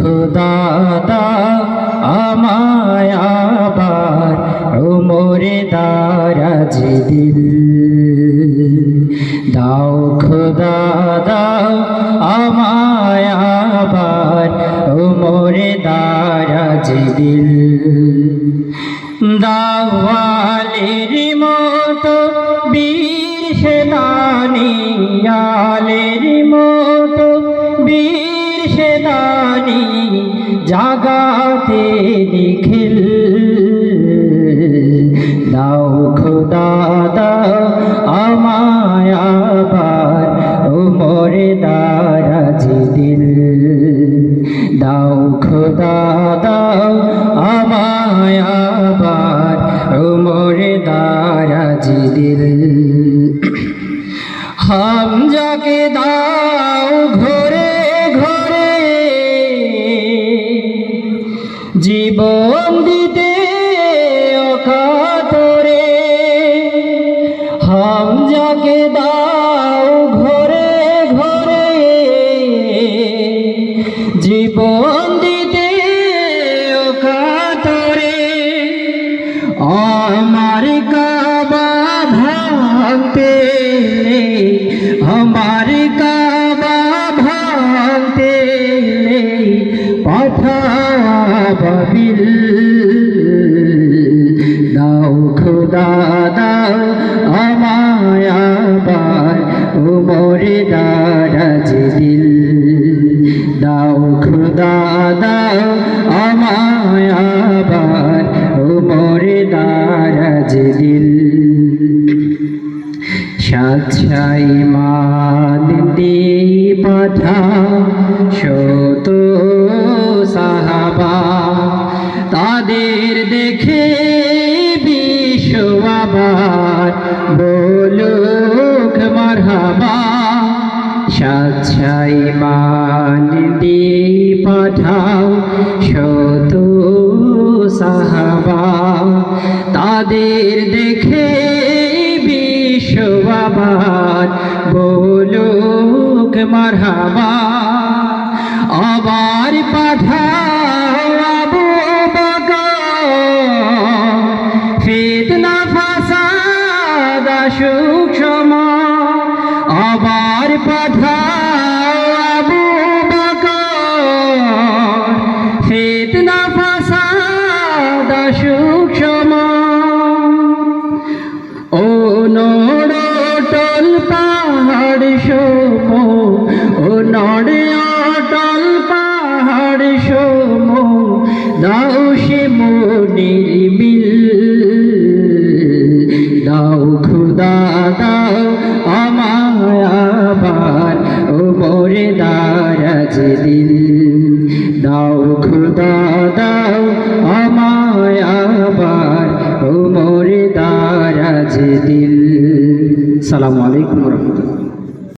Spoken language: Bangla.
খুদা দাও আমায় আবার ওমরে দারাজ দিল দাও খুদা দাও আমায় আবার ওমরে দারাজ দিল দাওয়ালের মতো বীর সেনানি আলের জাগাতে নিখিল। দাও খোদা দাও আমায় আবার উমরে দারাজ দিল। দাও খোদা দাও আমায় আমার কাবা ভাঙতে আমার কাবা ভাঙতে পাঠাবিল দাও খুদা দাও আমায় আবার দারাজ দিল মান দিয়ে পাঠা শত সাহাবা। তাদের দেখে বিশ্ব আবার বলুক মারহাবা। সাচ্ছাই দিয়ে পাঠাও শত সাহাবা। তাদের বিশ্ব আবার বলুক মারহাবা। আবার পাঠাও আবু সুখ সময়। আবার পাঠাও সোম ও নড়ে অটল পাহাড় সোম দাও সে মনির দাও খুদা দাও আমায় আবার ও মোরে দারাজ দিল। দাও খুদা দাও আমায় আবার ও মোরে দারাজ দিল। সালামু আলাইকুম রহমতুল্লাহ।